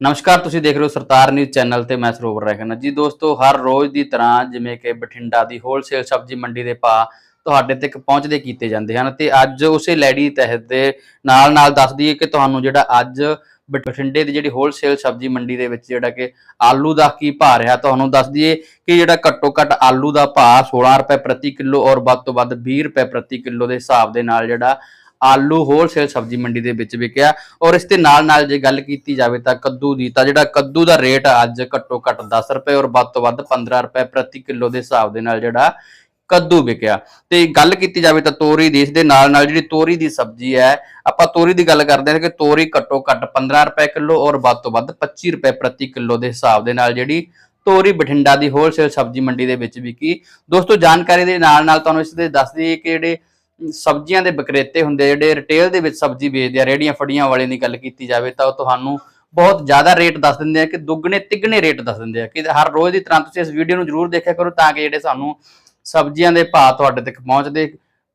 ਨਮਸਕਾਰ, ਤੁਸੀਂ ਦੇਖ ਰਹੇ ਹੋ ਸਰਤਾਰ ਨਿਊਜ਼ ਚੈਨਲ ਤੇ ਮੈਂ ਸਰੋਵਰ ਰਹਿਣਾ। ਜੀ ਦੋਸਤੋ, ਹਰ ਰੋਜ਼ ਦੀ ਤਰ੍ਹਾਂ ਜਿਵੇਂ ਕਿ ਬਠਿੰਡਾ ਦੀ ਹੋਲਸੇਲ ਸਬਜ਼ੀ ਮੰਡੀ ਦੇ ਭਾਅ ਤੁਹਾਡੇ ਤੱਕ ਪਹੁੰਚਦੇ ਕੀਤੇ ਜਾਂਦੇ ਹਨ ਤੇ ਅੱਜ ਉਸੇ ਲੈਡੀ ਤਹਿਤ ਦੇ ਨਾਲ ਨਾਲ ਦੱਸ ਦਈਏ ਕਿ ਤੁਹਾਨੂੰ ਜਿਹੜਾ ਅੱਜ ਬਠਿੰਡੇ ਦੀ ਜਿਹੜੀ ਹੋਲਸੇਲ ਸਬਜ਼ੀ ਮੰਡੀ ਦੇ ਵਿੱਚ ਜਿਹੜਾ ਕਿ ਆਲੂ ਦਾ ਕੀ ਭਾਅ ਰਿਹਾ, ਤੁਹਾਨੂੰ ਦੱਸ ਦਈਏ ਕਿ ਜਿਹੜਾ ਘੱਟੋ ਘੱਟ ਆਲੂ ਦਾ ਭਾਅ 16 ਰੁਪਏ ਪ੍ਰਤੀ ਕਿਲੋ ਔਰ ਵੱਧ ਤੋਂ ਵੱਧ 20 ਰੁਪਏ ਪ੍ਰਤੀ ਕਿਲੋ ਦੇ ਹਿਸਾਬ ਦੇ ਨਾਲ ਜਿਹੜਾ ਆਲੂ ਹੋਲਸੇਲ ਸਬਜ਼ੀ ਮੰਡੀ ਦੇ ਵਿੱਚ ਵਿਕਿਆ ਔਰ ਇਸ ਦੇ ਨਾਲ ਨਾਲ ਜੇ ਗੱਲ ਕੀਤੀ ਜਾਵੇ ਤਾਂ ਕੱਦੂ ਦੀ, ਤਾਂ ਜਿਹੜਾ ਕੱਦੂ ਦਾ ਰੇਟ ਅੱਜ ਘੱਟੋ ਘੱਟ 10 ਰੁਪਏ ਔਰ ਵੱਧ ਤੋਂ ਵੱਧ 15 ਰੁਪਏ ਪ੍ਰਤੀ ਕਿਲੋ ਦੇ ਹਿਸਾਬ ਦੇ ਨਾਲ ਜਿਹੜਾ ਕੱਦੂ ਵਿਕਿਆ। ਤੇ ਗੱਲ ਕੀਤੀ ਜਾਵੇ ਤਾਂ ਤੋਰੀ ਦੀ, ਇਸ ਦੇ ਨਾਲ ਨਾਲ ਜਿਹੜੀ ਤੋਰੀ ਦੀ ਸਬਜ਼ੀ ਹੈ, ਆਪਾਂ ਤੋਰੀ ਦੀ ਗੱਲ ਕਰਦੇ ਹਾਂ ਕਿ ਤੋਰੀ ਘੱਟੋ ਘੱਟ 15 ਰੁਪਏ ਕਿਲੋ ਔਰ ਵੱਧ ਤੋਂ ਵੱਧ 25 ਰੁਪਏ ਪ੍ਰਤੀ ਕਿਲੋ ਦੇ ਹਿਸਾਬ ਦੇ ਨਾਲ ਜਿਹੜੀ ਤੋਰੀ ਬਠਿੰਡਾ ਦੀ ਹੋਲਸੇਲ ਸਬਜ਼ੀ ਮੰਡੀ ਦੇ ਵਿੱਚ ਵਿਕੀ। ਦੋਸਤੋ, ਜਾਣਕਾਰੀ ਦੇ ਨਾਲ ਨਾਲ ਤੁਹਾਨੂੰ ਇਸ ਦੇ ਦੱਸ ਦਈਏ ਕਿ ਜਿਹੜੇ ਸਬਜ਼ੀਆਂ ਦੇ ਵਿਕਰੇਤੇ ਹੁੰਦੇ ਜਿਹੜੇ ਰਿਟੇਲ ਦੇ ਵਿੱਚ ਸਬਜ਼ੀ ਵੇਚਦੇ ਆ ਰੇੜੀਆਂ ਫੜੀਆਂ ਵਾਲੇ ਦੀ ਗੱਲ ਕੀਤੀ ਜਾਵੇ ਤਾਂ ਉਹ ਤੁਹਾਨੂੰ ਬਹੁਤ ਜ਼ਿਆਦਾ ਰੇਟ ਦੱਸ ਦਿੰਦੇ ਆ ਕਿ ਦੁੱਗਣੇ ਤਿੱਗਣੇ ਰੇਟ ਦੱਸ ਦਿੰਦੇ ਆ ਕਿ ਹਰ ਰੋਜ਼ ਦੀ ਤਰ੍ਹਾਂ ਤੁਸੀਂ ਇਸ ਵੀਡੀਓ ਨੂੰ ਜ਼ਰੂਰ ਦੇਖਿਆ ਕਰੋ ਤਾਂ ਕਿ ਜਿਹੜੇ ਸਾਨੂੰ ਸਬਜ਼ੀਆਂ ਦੇ ਭਾਅ ਤੁਹਾਡੇ ਤੱਕ ਪਹੁੰਚਦੇ,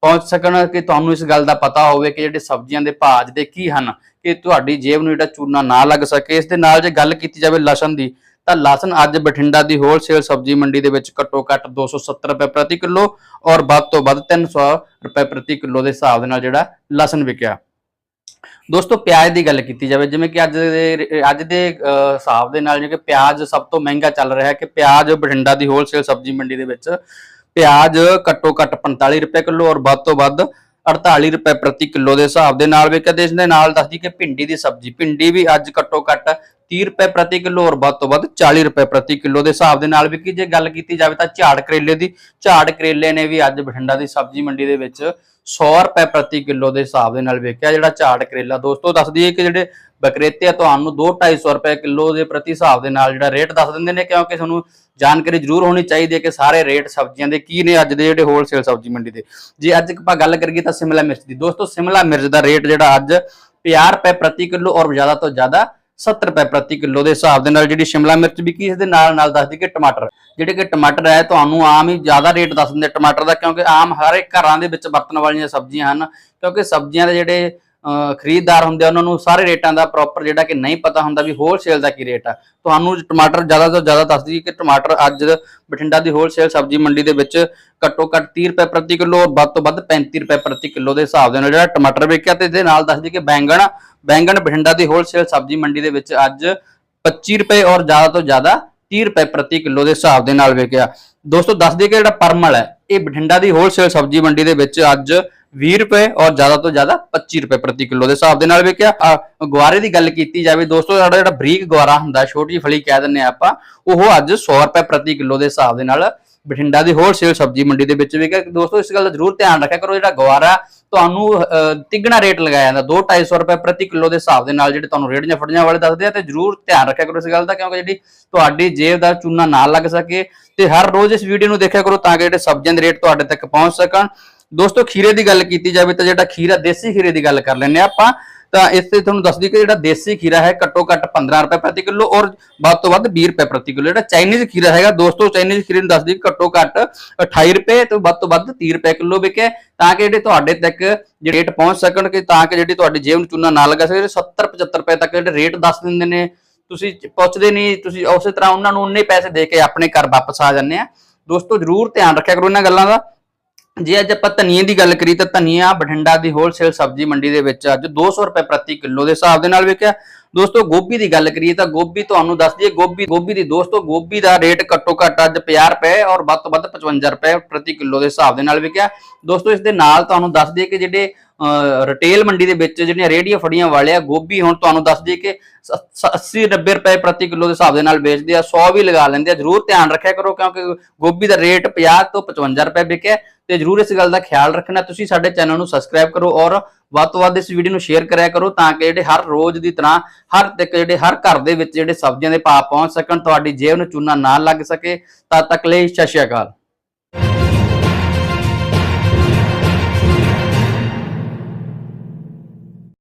ਪਹੁੰਚ ਸਕਣ ਕਿ ਤੁਹਾਨੂੰ ਇਸ ਗੱਲ ਦਾ ਪਤਾ ਹੋਵੇ ਕਿ ਜਿਹੜੇ ਸਬਜ਼ੀਆਂ ਦੇ ਭਾਅ ਅੱਜ ਦੇ ਕੀ ਹਨ, ਕਿ ਤੁਹਾਡੀ ਜੇਬ ਨੂੰ ਜਿਹੜਾ ਚੂਨਾ ਨਾ ਲੱਗ ਸਕੇ। ਇਸ ਦੇ ਨਾਲ ਜੇ ਗੱਲ ਕੀਤੀ ਜਾਵੇ ਲਸਣ ਦੀ ਤਾਂ ਲਸਣ ਅੱਜ ਬਠਿੰਡਾ ਦੀ ਹੋਲਸੇਲ ਸਬਜ਼ੀ ਮੰਡੀ ਦੇ ਵਿੱਚ ਘੱਟੋ ਘੱਟ 270 ਰੁਪਏ ਪ੍ਰਤੀ ਕਿਲੋ ਔਰ ਵੱਧ ਤੋਂ ਵੱਧ 300 ਰੁਪਏ ਪ੍ਰਤੀ ਕਿਲੋ ਦੇ ਹਿਸਾਬ ਦੇ ਨਾਲ ਜਿਹੜਾ ਲਸਣ ਵਿਕਿਆ। ਦੋਸਤੋ, ਪਿਆਜ਼ ਦੀ ਗੱਲ ਕੀਤੀ ਜਾਵੇ, ਜਿਵੇਂ ਕਿ ਅੱਜ ਦੇ ਅੱਜ ਦੇ ਹਿਸਾਬ ਦੇ ਨਾਲ ਜਿਵੇਂ ਕਿ ਪਿਆਜ਼ ਸਭ ਤੋਂ ਮਹਿੰਗਾ ਚੱਲ ਰਿਹਾ ਹੈ ਕਿ ਪਿਆਜ਼ ਬਠਿੰਡਾ ਦੀ ਹੋਲਸੇਲ ਸਬਜ਼ੀ ਮੰਡੀ ਦੇ ਵਿੱਚ ਪਿਆਜ਼ ਘੱਟੋ ਘੱਟ 45 ਰੁਪਏ ਕਿਲੋ ਔਰ ਵੱਧ ਤੋਂ ਵੱਧ 48 ਰੁਪਏ ਪ੍ਰਤੀ ਕਿਲੋ ਦੇ ਹਿਸਾਬ ਦੇ ਨਾਲ ਵਿਕਿਆ ਤੇ ਇਸ ਦੇ ਨਾਲ ਦੱਸਦੀ ਕਿ ਭਿੰਡੀ ਦੀ ਸਬਜ਼ੀ, ਭਿੰਡੀ ਵੀ ਅੱਜ ਘੱਟੋ ਘੱਟ 30 ਰੁਪਏ ਪ੍ਰਤੀ ਕਿਲੋ ਔਰ ਵੱਧ ਤੋਂ ਵੱਧ 40 ਰੁਪਏ ਪ੍ਰਤੀ ਕਿਲੋ ਦੇ ਹਿਸਾਬ ਦੇ ਨਾਲ ਵਿਕੀ ਜੇ ਗੱਲ ਕੀਤੀ ਜਾਵੇ ਤਾਂ ਝਾੜ ਕਰੇਲੇ ਦੀ, ਝਾੜ ਕਰੇਲੇ ਨੇ ਵੀ ਅੱਜ ਬਠਿੰਡਾ ਦੀ ਸਬਜ਼ੀ ਮੰਡੀ ਦੇ ਵਿੱਚ 100 ਰੁਪਏ ਪ੍ਰਤੀ ਕਿਲੋ ਦੇ ਹਿਸਾਬ ਦੇ ਨਾਲ ਵੇਖਿਆ ਜਿਹੜਾ ਝਾੜ ਕਰੇਲਾ। ਦੋਸਤੋ ਦੱਸ ਦਈਏ ਕਿ ਜਿਹੜੇ ਬਕਰੇਤੇ ਆ, ਤੁਹਾਨੂੰ 2-250 ਰੁਪਏ ਕਿਲੋ ਦੇ ਪ੍ਰਤੀ ਹਿਸਾਬ ਦੇ ਨਾਲ ਜਿਹੜਾ ਰੇਟ ਦੱਸ ਦਿੰਦੇ ਨੇ, ਕਿਉਂਕਿ ਤੁਹਾਨੂੰ ਜਾਣਕਾਰੀ ਜ਼ਰੂਰ ਹੋਣੀ ਚਾਹੀਦੀ ਹੈ ਕਿ ਸਾਰੇ ਰੇਟ ਸਬਜ਼ੀਆਂ ਦੇ ਕੀ ਨੇ ਅੱਜ ਦੇ ਜਿਹੜੇ ਹੋਲਸੇਲ ਸਬਜ਼ੀ ਮੰਡੀ ਦੇ। ਜੇ ਅੱਜ ਆਪਾਂ ਗੱਲ ਕਰੀਏ ਤਾਂ ਸਿਮਲਾ ਮਿਰਚ ਦੀ। ਦੋਸਤੋ, ਸਿਮਲਾ ਮਿਰਚ ਦਾ ਰੇਟ ਜਿਹੜਾ ਅੱਜ 50 ਰੁਪਏ ਪ੍ਰਤੀ ਕਿਲੋ ਔਰ ਜ਼ਿਆਦਾ ਤੋਂ ਜ਼ਿਆਦਾ 70 ਰੁਪਏ ਪ੍ਰਤੀ ਕਿਲੋ ਦੇ ਹਿਸਾਬ ਦੇ ਨਾਲ ਜਿਹੜੀ ਸ਼ਿਮਲਾ ਮਿਰਚ ਵਿਕੀ, ਇਸ ਦੇ ਨਾਲ ਨਾਲ ਦੱਸਦੀ ਕਿ ਟਮਾਟਰ। ਜਿਹੜੇ ਕਿ ਟਮਾਟਰ ਹੈ, ਤੁਹਾਨੂੰ ਆਮ ਹੀ ਜ਼ਿਆਦਾ ਰੇਟ ਦੱਸ ਦਿੰਦੇ ਟਮਾਟਰ ਦਾ, ਕਿਉਂਕਿ ਆਮ ਹਰ ਇੱਕ ਘਰਾਂ ਦੇ ਵਿੱਚ ਵਰਤਣ ਵਾਲੀਆਂ ਸਬਜ਼ੀਆਂ ਹਨ, ਕਿਉਂਕਿ ਸਬਜ਼ੀਆਂ ਦੇ ਜਿਹੜੇ ਖਰੀਦਦਾਰ ਹੁੰਦੇ ਆ, ਉਹਨਾਂ ਨੂੰ ਸਾਰੇ ਰੇਟਾਂ ਦਾ ਪ੍ਰੋਪਰ ਜਿਹੜਾ ਕਿ ਨਹੀਂ ਪਤਾ ਹੁੰਦਾ ਵੀ ਹੋਲਸੇਲ ਦਾ ਕੀ ਰੇਟ ਆ। ਤੁਹਾਨੂੰ ਟਮਾਟਰ ਜ਼ਿਆਦਾ ਤੋਂ ਜ਼ਿਆਦਾ ਦੱਸਦੀ ਕਿ ਟਮਾਟਰ ਅੱਜ ਬਠਿੰਡਾ ਦੀ ਹੋਲਸੇਲ ਸਬਜ਼ੀ ਮੰਡੀ ਦੇ ਵਿੱਚ ਘੱਟੋ ਘੱਟ 30 ਰੁਪਏ ਪ੍ਰਤੀ ਕਿਲੋ, ਵੱਧ ਤੋਂ ਵੱਧ 35 ਰੁਪਏ ਪ੍ਰਤੀ ਕਿਲੋ ਦੇ ਹਿਸਾਬ ਦੇ ਨਾਲ ਜਿਹੜਾ ਟਮਾਟਰ ਵਿਕਿਆ ਤੇ ਇਹਦੇ ਨਾਲ ਦੱਸਦੀ ਕਿ ਬੈਂਗਣ ਬੈਂਗਣ ਬਠਿੰਡਾ ਦੀ ਹੋਲਸੇਲ ਸਬਜ਼ੀ ਮੰਡੀ ਦੇ ਵਿੱਚ ਅੱਜ 25 ਰੁਪਏ ਔਰ ਜ਼ਿਆਦਾ ਤੋਂ ਜ਼ਿਆਦਾ 30 ਰੁਪਏ ਪ੍ਰਤੀ ਕਿਲੋ ਦੇ ਹਿਸਾਬ ਦੇ ਨਾਲ ਵਿਕਿਆ ਦੋਸਤੋ ਦੱਸ ਦਈਏ ਕਿ ਜਿਹੜਾ ਪਰਮਲ ਹੈ ਇਹ ਬਠਿੰਡਾ ਦੀ ਹੋਲਸੇਲ ਸਬਜ਼ੀ ਮੰਡੀ ਦੇ ਵਿੱਚ ਅੱਜ 20 ਰੁਪਏ ਔਰ ਜ਼ਿਆਦਾ ਤੋਂ ਜ਼ਿਆਦਾ 25 ਰੁਪਏ ਪ੍ਰਤੀ ਕਿਲੋ ਦੇ ਹਿਸਾਬ ਦੇ ਨਾਲ ਵਿਕਿਆ ਅ, ਗੁਆਰੇ ਦੀ ਗੱਲ ਕੀਤੀ ਜਾਵੇ ਦੋਸਤੋ ਸਾਡਾ ਜਿਹੜਾ ਬਰੀਕ ਗੁਆਰਾ ਹੁੰਦਾ ਛੋਟੀ ਫਲੀ ਕਹਿ ਦਿੰਨੇ ਆ ਆਪਾਂ ਉਹ ਅੱਜ 100 ਰੁਪਏ ਪ੍ਰਤੀ ਕਿਲੋ ਦੇ ਹਿਸਾਬ ਦੇ ਨਾਲ ਬਠਿੰਡਾ ਦੀ ਹੋਲਸੇਲ ਸਬਜ਼ੀ ਮੰਡੀ ਦੇ ਵਿੱਚ ਵਿਕਿਆ ਦੋਸਤੋ ਇਸ ਗੱਲ ਦਾ ਜ਼ਰੂਰ ਧਿਆਨ ਰੱਖਿਆ ਕਰੋ ਜਿਹੜਾ ਗੁਆਰਾ ਤੁਹਾਨੂੰ ਅਹ, ਤਿੱਗਣਾ ਰੇਟ ਲਗਾਇਆ ਜਾਂਦਾ। 2-250 ਰੁਪਏ ਪ੍ਰਤੀ ਕਿਲੋ ਦੇ ਹਿਸਾਬ ਦੇ ਨਾਲ ਜਿਹੜੇ ਤੁਹਾਨੂੰ ਰੇੜੀਆਂ ਫੜੀਆਂ ਵਾਲੇ ਦੱਸਦੇ ਆ ਤੇ ਜ਼ਰੂਰ ਧਿਆਨ ਰੱਖਿਆ ਕਰੋ ਇਸ ਗੱਲ ਦਾ ਕਿਉਂਕਿ ਜਿਹੜੀ ਤੁਹਾਡੀ ਜੇਬ ਦਾ ਚੂਨਾ ਨਾ ਲੱਗ ਸਕੇ ਤੇ ਹਰ ਰੋਜ਼ ਇਸ ਵੀਡੀਓ ਨੂੰ ਦੇਖਿਆ ਕਰੋ ਤਾਂ ਕਿ ਜਿਹੜੇ ਸਬਜ਼ੀਆਂ ਦੇ ਰੇਟ ਤੁਹਾਡੇ ਤੱਕ ਪਹੁੰਚ ਸਕਣ। ਦੋਸਤੋ ਖੀਰੇ ਦੀ ਗੱਲ ਕੀਤੀ ਜਾਵੇ ਤਾਂ ਜਿਹੜਾ ਖੀਰਾ ਦੇਸੀ ਖੀਰੇ ਦੀ ਗੱਲ ਕਰ ਲੈਂਦੇ ਆ ਆਪਾਂ। ਤਾਂ ਇਸ ਤੇ ਤੁਹਾਨੂੰ ਦੱਸ ਦਈਏ ਕਿ ਜਿਹੜਾ ਦੇਸੀ ਖੀਰਾ ਹੈ, ਘੱਟੋ ਘੱਟ 15 ਰੁਪਏ ਪ੍ਰਤੀ ਕਿਲੋ ਔਰ ਵੱਧ ਤੋਂ ਵੱਧ 20 ਰੁਪਏ ਪ੍ਰਤੀ ਕਿਲੋ। ਜਿਹੜਾ ਚਾਈਨੀਜ਼ ਖੀਰਾ ਹੈਗਾ, ਦੋਸਤੋ, ਚਾਈਨੀਜ਼ ਖੀਰੇ ਨੂੰ ਦੱਸ ਦਈਏ ਘੱਟੋ ਘੱਟ 28 ਰੁਪਏ ਤੋਂ ਵੱਧ ਤੋਂ ਵੱਧ 30 ਰੁਪਏ ਕਿਲੋ ਵਿਕੇ ਤਾਂ ਕਿ ਜਿਹੜੇ ਤੁਹਾਡੇ ਤੱਕ ਰੇਟ ਪਹੁੰਚ ਸਕਣ ਕਿ ਤਾਂ ਕਿ ਜਿਹੜੀ ਤੁਹਾਡੀ ਜੇਬ ਨੂੰ ਚੂਨਾ ਨਾ ਲੱਗਾ ਸਕੇ। 70 75 ਰੁਪਏ ਤੱਕ ਜਿਹੜੇ ਰੇਟ ਦੱਸ ਦਿੰਦੇ ਨੇ, ਤੁਸੀਂ ਪੁੱਛਦੇ ਨਹੀਂ, ਤੁਸੀਂ ਉਸੇ ਤਰ੍ਹਾਂ ਉਹਨਾਂ ਨੂੰ ਉਨੇ ਪੈਸੇ ਦੇ ਕੇ ਆਪਣੇ ਘਰ ਵਾਪਸ ਆ ਜਾਂਦੇ ਆ। ਦੋਸਤੋ, ਜਰੂਰ ਧਿਆਨ ਰੱਖਿਆ ਕਰੋ ਇਹਨਾਂ ਗੱਲਾਂ ਦਾ। ਜੇ ਅੱਜ ਆਪਾਂ ਧਨੀਏ ਦੀ ਗੱਲ ਕਰੀ ਤਾਂ ਧਨੀਆ, ਬਠਿੰਡਾ ਦੀ ਹੋਲਸੇਲ ਸਬਜ਼ੀ ਮੰਡੀ ਦੇ ਵਿੱਚ ਅੱਜ 200 ਰੁਪਏ ਪ੍ਰਤੀ ਕਿਲੋ ਦੇ ਹਿਸਾਬ ਦੇ ਨਾਲ ਵਿਕਿਆ। ਦੋਸਤੋ, ਗੋਭੀ ਦੀ ਗੱਲ ਕਰੀਏ ਤਾਂ ਗੋਭੀ ਤੁਹਾਨੂੰ ਦੱਸ ਦਈਏ, ਗੋਭੀ ਗੋਭੀ ਦੀ ਦੋਸਤੋ, ਗੋਭੀ ਦਾ ਰੇਟ ਘੱਟੋ ਘੱਟ ਅੱਜ 50 ਰੁਪਏ ਔਰ ਵੱਧ ਤੋਂ ਵੱਧ 55 ਰੁਪਏ ਪ੍ਰਤੀ ਕਿਲੋ ਦੇ ਹਿਸਾਬ ਦੇ ਨਾਲ ਵਿਕਿਆ। ਦੋਸਤੋ, ਇਸ ਦੇ ਨਾਲ ਤੁਹਾਨੂੰ ਦੱਸ ਦਈਏ ਕਿ ਜਿਹੜੇ ਰਿਟੇਲ ਮੰਡੀ ਦੇ ਵਿੱਚ ਜਿਹੜੀਆਂ ਰੇੜੀਆਂ ਫੜੀਆਂ ਵਾਲੇ ਆ, ਗੋਭੀ ਹੁਣ ਤੁਹਾਨੂੰ ਦੱਸ ਦਈਏ ਕਿ 80 90 ਰੁਪਏ ਪ੍ਰਤੀ ਕਿਲੋ ਦੇ ਹਿਸਾਬ ਦੇ ਨਾਲ ਵੇਚਦੇ ਆ 100 ਵੀ ਲਗਾ ਲੈਂਦੇ ਆ। ਜਰੂਰ ਧਿਆਨ ਰੱਖਿਆ ਕਰੋ ਕਿਉਂਕਿ ਗੋਭੀ ਦਾ ਰੇਟ 50 ਤੋਂ 55 ਰੁਪਏ ਵਿਕਿਆ ਤੇ ਜਰੂਰ ਇਸ ਗੱਲ ਦਾ ਖਿਆਲ ਰੱਖਣਾ। ਤੁਸੀਂ ਸਾਡੇ ਚੈਨਲ ਨੂੰ ਸਬਸਕ੍ਰਾਈਬ ਕਰੋ ਔਰ ਵੱਧ ਤੋਂ ਵੱਧ ਇਸ ਵੀਡੀਓ ਨੂੰ ਸ਼ੇਅਰ ਕਰਿਆ ਕਰੋ ਤਾਂ ਕਿ ਜਿਹੜੇ ਹਰ ਰੋਜ਼ ਦੀ ਤਰ੍ਹਾਂ, ਹਰ ਤੱਕ ਜਿਹੜੇ ਹਰ ਘਰ ਦੇ ਵਿੱਚ ਜਿਹੜੇ ਸਬਜ਼ੀਆਂ ਦੇ ਭਾਅ ਪਹੁੰਚ ਸਕਣ, ਤੁਹਾਡੀ ਜੇਬ ਨੂੰ ਚੂਨਾ ਨਾ ਲੱਗ ਸਕੇ। ਤਦ ਤੱਕ ਲਈ, ਸਤਿ ਸ਼੍ਰੀ ਅਕਾਲ।